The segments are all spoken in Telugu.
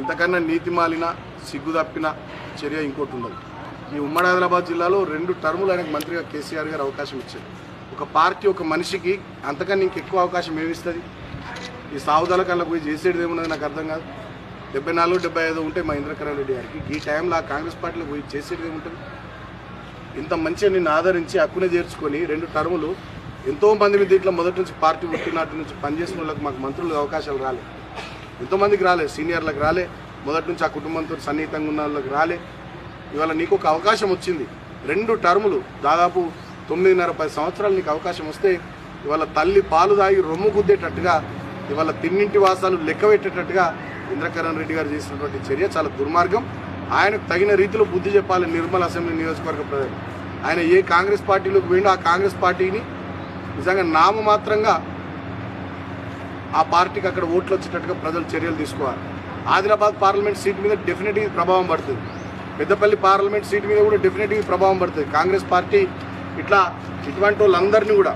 ఇంతకన్నా నీతి మాలిన సిగ్గు తప్పిన చర్య ఇంకోటి ఉండదు. ఈ ఉమ్మడి ఆదిలాబాద్ జిల్లాలో రెండు టర్ములు ఆయనకు మంత్రిగా కేసీఆర్ గారు అవకాశం ఇచ్చారు. ఒక పార్టీ ఒక మనిషికి అంతకన్నా ఇంకెక్కువ అవకాశం ఏమిస్తుంది ఈ సావుదల కల్లా పోయి చేసేది ఏమున్నది నాకు అర్థం కాదు. డెబ్బై నాలుగు డెబ్బై ఐదు ఉంటే మా ఇంద్రకరణ్ రెడ్డి గారికి ఈ టైంలో ఆ కాంగ్రెస్ పార్టీలో పోయి చేసేది ఏముంటుంది? ఇంత మంచిగా నిన్ను ఆదరించి హక్కునే చేర్చుకొని రెండు టర్ములు ఎంతో మంది దీంట్లో మొదటి నుంచి పార్టీ పుట్టినాటి నుంచి పనిచేసిన వాళ్ళకి మాకు మంత్రులకు అవకాశాలు రాలేదు. ఎంతోమందికి రాలే సీనియర్లకు రాలే మొదటి నుంచి ఆ కుటుంబంతో సన్నిహితంగా ఉన్న వాళ్ళకి రాలే. ఇవాళ నీకు ఒక అవకాశం వచ్చింది. రెండు టర్ములు దాదాపు తొమ్మిదిన్నర పది సంవత్సరాలు నీకు అవకాశం వస్తే ఇవాళ తల్లి పాలు తాగి రొమ్ము గుద్దేటట్టుగా ఇవాళ తిన్నింటి వాసాలు లెక్క పెట్టేటట్టుగా ఇంద్రకరణ్ రెడ్డి గారు చేసినటువంటి చర్య చాలా దుర్మార్గం. ఆయనకు తగిన రీతిలో బుద్ధి చెప్పాలి నిర్మల్ అసెంబ్లీ నియోజకవర్గ ప్రజలు. ఆయన ఏ కాంగ్రెస్ పార్టీలోకి వెళ్ళి ఆ కాంగ్రెస్ పార్టీని నిజంగా నామమాత్రంగా ఆ పార్టీకి అక్కడ ఓట్లు వచ్చేటట్టుగా ప్రజలు చర్యలు తీసుకోవాలి. ఆదిలాబాద్ పార్లమెంట్ సీట్ మీద డెఫినెట్గా ప్రభావం పడుతుంది. పెద్దపల్లి పార్లమెంట్ సీట్ మీద కూడా డెఫినెట్గా ప్రభావం పడుతుంది. కాంగ్రెస్ పార్టీ ఇట్లా ఇటువంటి వాళ్ళందరినీ కూడా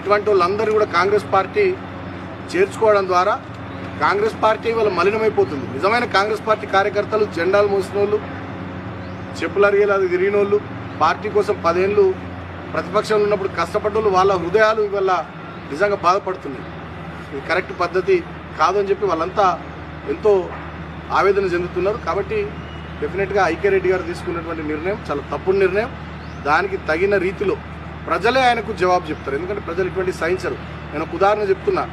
ఇటువంటి వాళ్ళందరినీ కూడా కాంగ్రెస్ పార్టీ చేర్చుకోవడం ద్వారా కాంగ్రెస్ పార్టీ ఇవాళ మలినమైపోతుంది. నిజమైన కాంగ్రెస్ పార్టీ కార్యకర్తలు జెండాలు మోసిన వాళ్ళు చెప్పులు అరిగేలా అది తిరిగిన వాళ్ళు పార్టీ కోసం పదేళ్ళు ప్రతిపక్షంలో ఉన్నప్పుడు కష్టపడ్డ వాళ్ళు వాళ్ళ హృదయాలు ఇవాళ నిజంగా బాధపడుతున్నాయి. ఇది కరెక్ట్ పద్ధతి కాదని చెప్పి వాళ్ళంతా ఎంతో ఆవేదన చెందుతున్నారు. కాబట్టి డెఫినెట్గా ఐక్యరెడ్డి గారు తీసుకున్నటువంటి నిర్ణయం చాలా తప్పుడు నిర్ణయం. దానికి తగిన రీతిలో ప్రజలే ఆయనకు జవాబు చెప్తారు. ఎందుకంటే ప్రజలు ఇటువంటి సహించరు. నేను ఒక ఉదాహరణ చెప్తున్నా.